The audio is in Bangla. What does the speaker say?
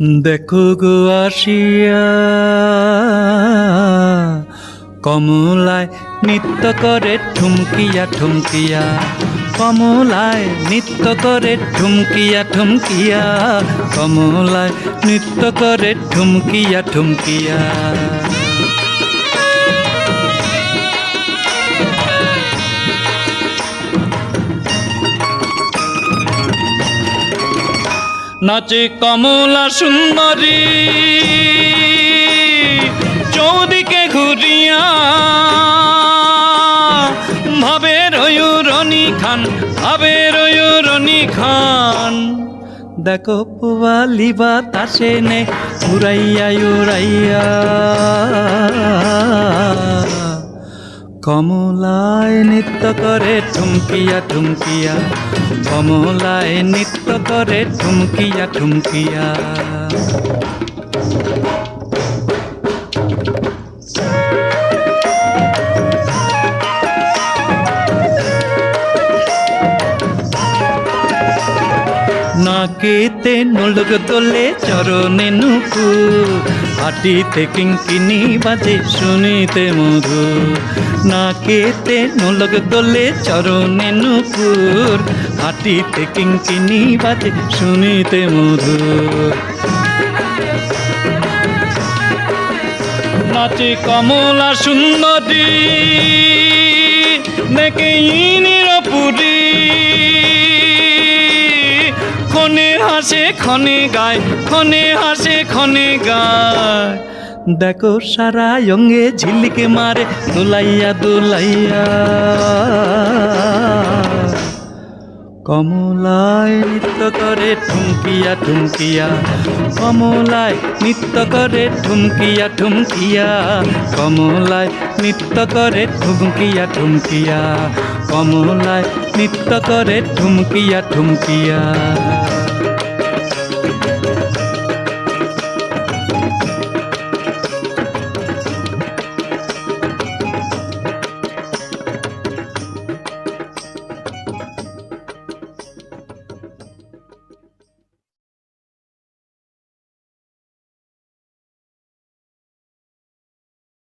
দেখো গো আসিয়া, কমলায় নৃত্য করে ঠুমকিয়া ঠুমকিয়া। কমলায় নৃত্য করে ঠুমকিয়া ঠুমকিয়া। কমলায় নৃত্য করে ঠুমকিয়া ঠুমকিয়া। নাচে কমলা সুন্দরী। চৌদিকে ঘুরিয়া ভাবে রয়ুরনি খান ভাবে রয়ুরনি খান। দেখো পুয়ালি বাতাসে নে উড়াইয়া উড়াইয়া কমলায় নৃত্য করে ঠুমকিয়া ঠুমকিয়া। কমলায় নৃত্য করে ঠুমকিয়া ঠুমকিয়া। নাকেতে নলক দোলে চরণে নুকু হাটিতে কিঙ্কিনি বাজে, শুনিতে মধু নাকেতে নলক দোলে চরণে নুপুর। হাটিতে কিঙ্কিনি বাজে, শুনিতে মধু নাচে কমলা সুন্দরী, নেকে হাসে ক্ষণে গায় ক্ষণে হাসে ক্ষণে গায়। দেখো সারা অঙ্গে ঝিলিকে মারে, দুলাইয়া দুলাইয়া। কমলায় নৃত্য করে ঠুমকিয়া ঠুমকিয়া। কমলায় নৃত্য করে ঠুমকিয়া ঠুমকিয়া। কমলায় নৃত্য করে ঠুমকিয়া ঠুমকিয়া। কমলায় নৃত্য করে ঠুমকিয়া ঠুমকিয়া।